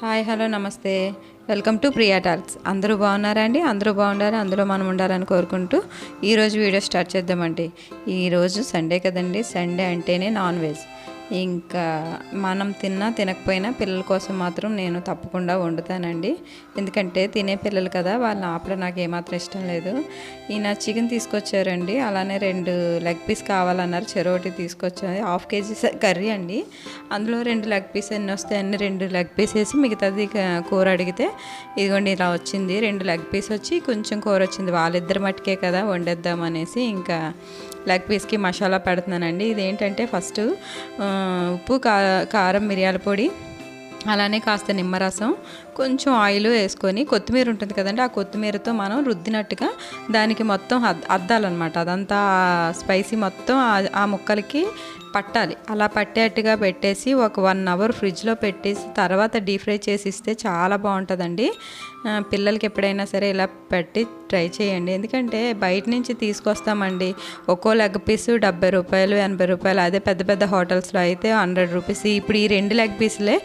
Hi hello నమస్తే. Welcome to Priya talks. అందరూ బాగున్నారా అండి? అందరూ బాగుండాలి అందులో మనం ఉండాలని కోరుకుంటూ ఈరోజు వీడియో స్టార్ట్ చేద్దామండి. ఈరోజు సండే కదండి. సండే అంటేనే నాన్ వెజ్. ఇంకా మనం తిన్నా తినకపోయినా పిల్లల కోసం మాత్రం నేను తప్పకుండా వండుతానండి. ఎందుకంటే తినే పిల్లలు కదా వాళ్ళని ఆపడం నాకు ఏమాత్రం ఇష్టం లేదు. ఈయన చికెన్ తీసుకొచ్చారండి. అలానే రెండు లెగ్ పీస్ కావాలన్నారు. చెరోటి తీసుకొచ్చారు హాఫ్ కేజీ కర్రీ అండి. అందులో రెండు లెగ్ పీస్ ఎన్ని వస్తాయి అన్ని రెండు లెగ్ పీస్ వేసి మిగతాది కూర అడిగితే ఇదిగోండి ఇలా వచ్చింది. రెండు లెగ్ పీస్ వచ్చి కొంచెం కూర వచ్చింది. వాళ్ళిద్దరి మట్టుకే కదా వండేద్దాం అనేసి ఇంకా లెగ్ పీస్కి మసాలా పెడుతున్నానండి. ఇదేంటంటే ఫస్ట్ ఉప్పు కా కారం మిరియాల పొడి అలానే కాస్త నిమ్మరసం కొంచెం ఆయిల్ వేసుకొని కొత్తిమీర ఉంటుంది కదండి ఆ కొత్తిమీరతో మనం రుద్దినట్టుగా దానికి మొత్తం అద్దాలన్నమాట. అదంతా స్పైసీ మొత్తం ఆ- ముక్కలకి పట్టాలి. అలా పట్టేట్టుగా పెట్టేసి ఒక వన్ అవర్ ఫ్రిడ్జ్లో పెట్టేసి తర్వాత డీప్ ఫ్రై చేసి ఇస్తే చాలా బాగుంటుందండి. పిల్లలకి ఎప్పుడైనా సరే ఇలా పెట్టి ట్రై చేయండి. ఎందుకంటే బయట నుంచి తీసుకొస్తామండి. ఒక్కో లెగ్ పీస్ డెబ్బై రూపాయలు ఎనభై రూపాయలు అదే పెద్ద పెద్ద హోటల్స్లో అయితే హండ్రెడ్ రూపీస్. ఇప్పుడు ఈ రెండు లెగ్ పీసులే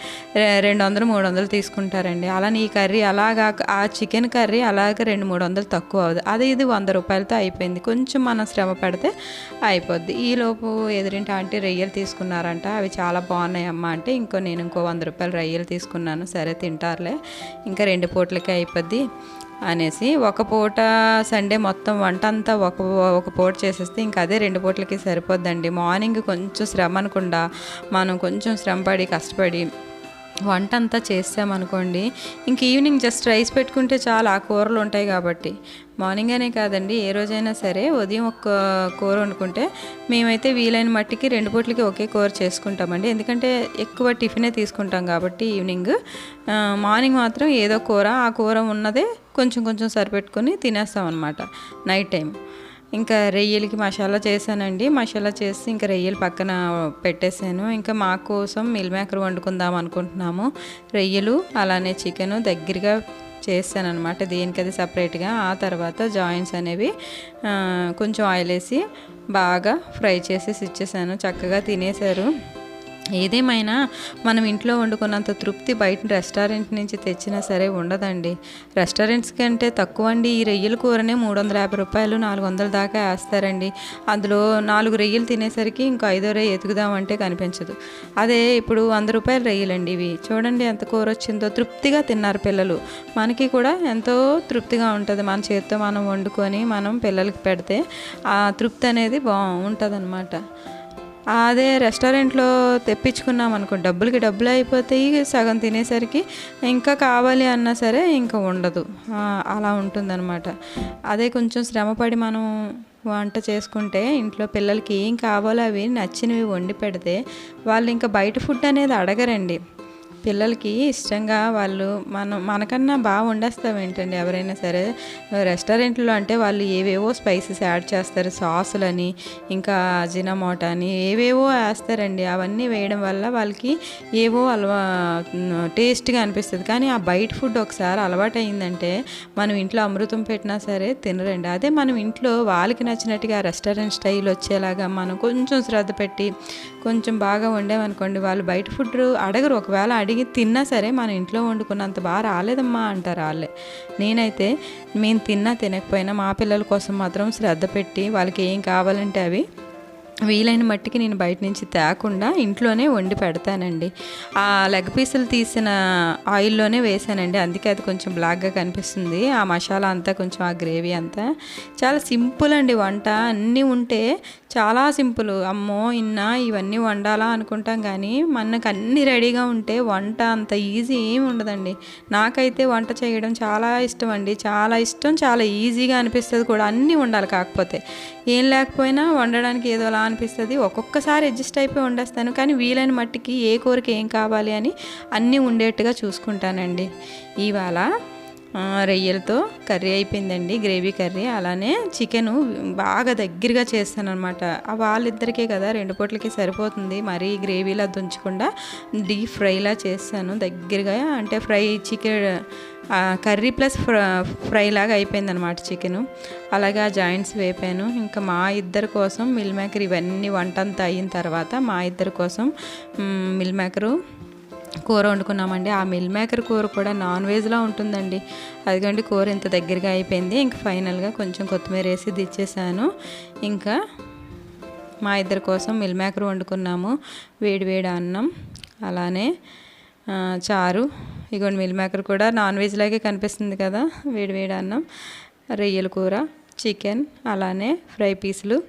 రెండు వందలు మూడు వందలు తీసుకుంటారండి. అలానే ఈ కర్రీ అలాగా ఆ చికెన్ కర్రీ అలాగే రెండు మూడు వందలు తక్కువ అవుతుంది అదే ఇది వంద రూపాయలతో అయిపోయింది. కొంచెం మనం శ్రమ పడితే అయిపోద్ది. ఈలోపు ఎదురింటి ఆంటీ రొయ్యలు తీసుకున్నారంట. అవి చాలా బాగున్నాయి అమ్మ అంటే ఇంకో నేను ఇంకో వంద రూపాయలు రొయ్యలు తీసుకున్నాను. సరే తింటారులే. ఇంకా రెండు పూటలకే అయిపోద్ది అనేసి ఒక పూట సండే మొత్తం వంట అంతా ఒక ఒక పూట చేసేస్తే ఇంకా అదే రెండు పూటలకి సరిపోద్దండి. మార్నింగ్ కొంచెం శ్రమ అనకుండా మనం కొంచెం శ్రమపడి కష్టపడి వంట అంతా చేసామనుకోండి ఇంక ఈవినింగ్ జస్ట్ రైస్ పెట్టుకుంటే చాలా ఆ కూరలు ఉంటాయి కాబట్టి. మార్నింగ్ అనే కాదండి ఏ రోజైనా సరే ఉదయం ఒక కూర వండుకుంటే మేమైతే వీలైన మట్టికి రెండు పూట్లకి ఒకే కూర చేసుకుంటామండి. ఎందుకంటే ఎక్కువ టిఫినే తీసుకుంటాం కాబట్టి ఈవినింగ్. మార్నింగ్ మాత్రం ఏదో కూర ఆ కూర ఉన్నదే కొంచెం కొంచెం సరిపెట్టుకొని తినేస్తాం అనమాట నైట్ టైం ఇంకా రొయ్యలకి మసాలా చేశానండి. మసాలా చేసి ఇంకా రొయ్యలు పక్కన పెట్టేశాను. ఇంకా మా కోసం మిల్ మేకర్ వండుకుందాం అనుకుంటున్నాము. రొయ్యలు అలానే చికెన్ దగ్గరగా చేస్తాను అనమాట దేనికది సపరేట్గా. ఆ తర్వాత జాయింట్స్ అనేవి కొంచెం ఆయిల్ వేసి బాగా ఫ్రై చేసేసి ఇచ్చేసాను. చక్కగా తినేశారు. ఏదేమైనా మనం ఇంట్లో వండుకున్నంత తృప్తి బయట రెస్టారెంట్ నుంచి తెచ్చినా సరే ఉండదండి. రెస్టారెంట్స్ కంటే తక్కువ అండి ఈ రొయ్యల కూరనే మూడు వందల యాభై రూపాయలు నాలుగు వందల దాకా వేస్తారండి. అందులో నాలుగు రొయ్యలు తినేసరికి ఇంకో ఐదో రొయ్య ఎతుకుదామంటే కనిపించదు. అదే ఇప్పుడు వంద రూపాయలు రొయ్యలండి ఇవి. చూడండి ఎంత కూర వచ్చిందో. తృప్తిగా తిన్నారు పిల్లలు. మనకి కూడా ఎంతో తృప్తిగా ఉంటుంది. మన చేతితో మనం వండుకొని మనం పిల్లలకి పెడితే ఆ తృప్తి అనేది బాగుంటుంది అదే రెస్టారెంట్లో తెప్పించుకున్నాం అనుకో డబ్బులకి డబ్బులు అయిపోతాయి సగం తినేసరికి ఇంకా కావాలి అన్నా సరే ఇంకా ఉండదు. అలా ఉంటుందన్నమాట. అదే కొంచెం శ్రమపడి మనం వంట చేసుకుంటే ఇంట్లో పిల్లలకి ఏం కావాలో అవి నచ్చినవి వండి పెడితే వాళ్ళు ఇంకా బయట ఫుడ్ అనేది అడగరండి. పిల్లలకి ఇష్టంగా వాళ్ళు మనం మనకన్నా బాగా వండేస్తాం ఏంటండి ఎవరైనా సరే? రెస్టారెంట్లో అంటే వాళ్ళు ఏవేవో స్పైసెస్ యాడ్ చేస్తారు సాసులని ఇంకా అజినమోటా అని ఏవేవో వేస్తారండి. అవన్నీ వేయడం వల్ల వాళ్ళకి ఏవో అలవా టేస్ట్గా అనిపిస్తుంది. కానీ ఆ బయట ఫుడ్ ఒకసారి అలవాటు అయిందంటే మనం ఇంట్లో అమృతం పెట్టినా సరే తినరండి. అదే మనం ఇంట్లో వాళ్ళకి నచ్చినట్టుగా రెస్టారెంట్ స్టైల్ వచ్చేలాగా మనం కొంచెం శ్రద్ధ పెట్టి కొంచెం బాగా వండామనుకోండి వాళ్ళు బయట ఫుడ్ అడగరు. ఒకవేళ అడిగి తిన్నా సరే మన ఇంట్లో వండుకున్నంత బాగా రాలేదమ్మా అంటారు వాళ్ళే. నేనైతే మేము తిన్నా తినకపోయినా మా పిల్లల కోసం మాత్రం శ్రద్ధ పెట్టి వాళ్ళకి ఏం కావాలంటే అవి వీలైన మట్టికి నేను బయట నుంచి తేకుండా ఇంట్లోనే వండి పెడతానండి. ఆ లెగ్ పీసులు తీసిన ఆయిల్లోనే వేసానండి. అందుకే అది కొంచెం బ్లాక్గా కనిపిస్తుంది. ఆ మసాలా అంతా కొంచెం ఆ గ్రేవీ అంతా చాలా సింపుల్ అండి వంట. అన్నీ ఉంటే చాలా సింపుల్. అమ్మో ఇన్నా ఇవన్నీ వండాలా అనుకుంటాం కానీ మనకు అన్నీ రెడీగా ఉంటే వంట అంత ఈజీ ఏమి ఉండదండి. నాకైతే వంట చేయడం చాలా ఇష్టం అండి. చాలా ఇష్టం చాలా ఈజీగా అనిపిస్తుంది కూడా. అన్నీ ఉండాలి కాకపోతే. ఏం లేకపోయినా వండడానికి ఏదోలా అనిపిస్తుంది. ఒక్కొక్కసారి అడ్జస్ట్ అయిపోయి వండేస్తాను. కానీ వీలైన మట్టికి ఏ కూరకి ఏం కావాలి అని అన్నీ ఉండేట్టుగా చూసుకుంటానండి. ఇవాళ రొయ్యలతో కర్రీ అయిపోయిందండి గ్రేవీ కర్రీ. అలానే చికెను బాగా దగ్గరగా చేస్తాను అనమాట వాళ్ళిద్దరికే కదా రెండు పూటలకి సరిపోతుంది. మరీ గ్రేవీలా దుంచకుండా డీప్ ఫ్రైలా చేస్తాను దగ్గరగా. అంటే ఫ్రై చికెన్ కర్రీ ప్లస్ ఫ్ర ఫ్రై లాగా అయిపోయింది అనమాట చికెను. అలాగే ఆ జాయింట్స్ వేపాను. ఇంకా మా ఇద్దరి కోసం మిల్ మేకర్ ఇవన్నీ వంట అంతా అయిన తర్వాత మా ఇద్దరి కోసం మిల్ మేకరు కూర వండుకున్నామండి. ఆ మిల్ మేకర్ కూర కూడా నాన్ వెజ్లా ఉంటుందండి. అదిగండి కూర ఇంత దగ్గరగా అయిపోయింది. ఇంకా ఫైనల్గా కొంచెం కొత్తిమీర వేసి దిచ్చేసాను. ఇంకా మా ఇద్దరి కోసం మిల్ మేకర్ వండుకున్నాము. వేడివేడి అన్నం అలానే చారు. ఇగోండి మిల్ మేకర్ కూడా నాన్ వెజ్ లాగే కనిపిస్తుంది కదా. వేడివేడి అన్నం రొయ్యల కూర చికెన్ అలానే ఫ్రై పీసులు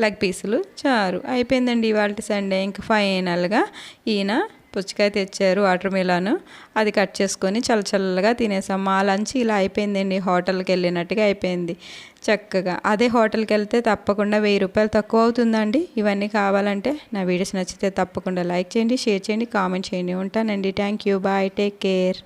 లెగ్ పీసులు చారు. అయిపోయిందండి ఇవాళ సండే ఇంకా ఫైనల్గా ఈయన పుచ్చకాయ తెచ్చారు వాటర్ మిలాన్. అది కట్ చేసుకొని చల్లచల్లగా తినేసాం. మా లంచ్ ఇలా అయిపోయిందండి. హోటల్కి వెళ్ళినట్టుగా అయిపోయింది. చక్కగా. అదే హోటల్కి వెళ్తే తప్పకుండా వెయ్యి రూపాయలు తక్కువ అవుతుందండి. ఇవన్నీ కావాలంటే నా వీడియోస్ నచ్చితే తప్పకుండా లైక్ చేయండి షేర్ చేయండి కామెంట్ చేయండి. ఉంటానండి. Thank you. Bye. Take care.